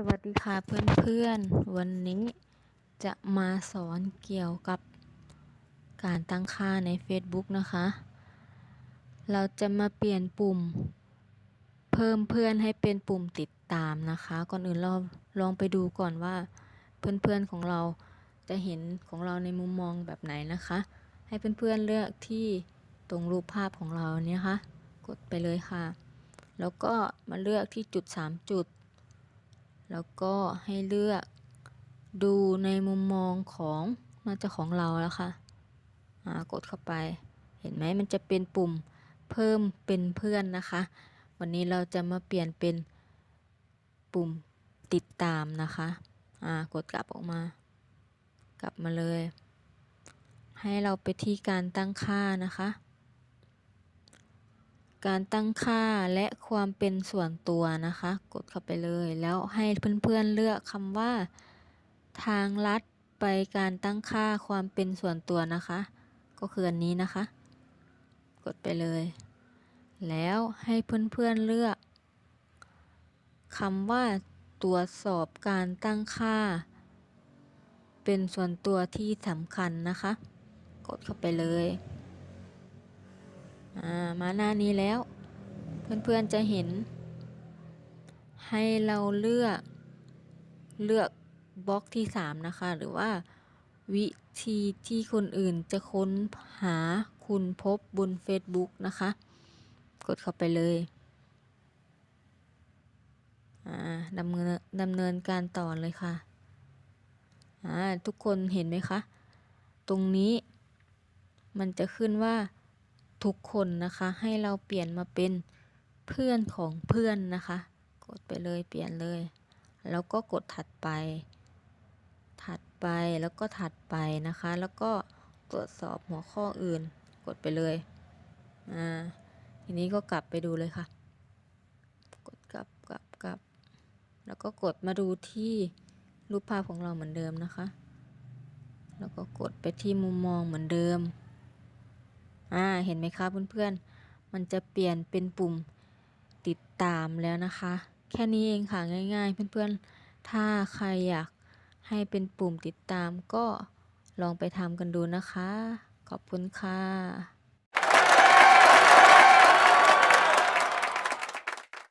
สวัสดีค่ะเพื่อนๆ วันนี้จะมาสอนเกี่ยวกับการตั้งค่าใน Facebook นะคะ เราจะมาเปลี่ยนปุ่ม เพิ่มเพื่อนให้เป็นปุ่มติดตามนะคะ ก่อนอื่นเราลองไปดูก่อนว่าเพื่อนๆของเราจะเห็นของเราในมุมมองแบบไหนนะคะ ให้เพื่อนๆเลือกที่ตรงรูปภาพของเราเนี่ยค่ะกดไปเลยค่ะ แล้วก็มาเลือกที่จุด 3 จุด แล้วก็ให้เลือกดูในมุมมองของน่าจะของเราแล้วค่ะอ่ากดเข้าไป เห็นไหมมันจะเป็นปุ่มเพิ่มเป็นเพื่อนนะคะ วันนี้เราจะมาเปลี่ยนเป็นปุ่มติดตามนะคะอ่ากดกลับออกมา กลับมาเลย ให้เราไปที่การตั้งค่านะคะ การตั้งค่าและความเป็นส่วนตัวนะคะ กดเข้าไปเลย แล้วให้เพื่อนๆเลือกคำว่า ทางลัดไปการตั้งค่าความเป็นส่วนตัวนะคะ ก็คืออันนี้นะคะ กดไปเลย แล้วให้เพื่อนๆเลือกคำว่า ตรวจสอบการตั้งค่า เป็นส่วนตัวที่สำคัญนะคะ กดเข้าไปเลย มาหน้านี้แล้ว เพื่อนๆจะเห็น ให้เราเลือก เลือกบล็อกที่ 3 นะคะ หรือว่า วิธีที่คนอื่นจะค้นหาคุณพบบน Facebook นะคะ กดเข้าไปเลยดำเนินดำเนินการต่อเลยค่ะ ทุกคนเห็นไหมคะ ตรงนี้มันจะขึ้นว่า ทุกคนนะคะ ให้เราเปลี่ยนมาเป็นเพื่อนของเพื่อนนะคะ กดไปเลยเปลี่ยนเลย แล้วก็กดถัดไป ถัดไปแล้วก็ถัดไปนะคะ แล้วก็ตรวจสอบหัวข้ออื่น กดไปเลยอ่าทีนี้ก็กลับไปดูเลยค่ะ กดกลับกลับกลับ แล้วก็กดมาดูที่รูปภาพของเราเหมือนเดิมนะคะ แล้วก็กดไปที่มุมมองเหมือนเดิม อ่าเห็นไหมคะเพื่อนๆ มันจะเปลี่ยนเป็นปุ่มติดตามแล้วนะคะ แค่นี้เองค่ะง่ายๆ เพื่อนๆ ถ้าใครอยากให้เป็นปุ่มติดตามก็ลองไปทำกันดูนะคะ ขอบคุณค่ะ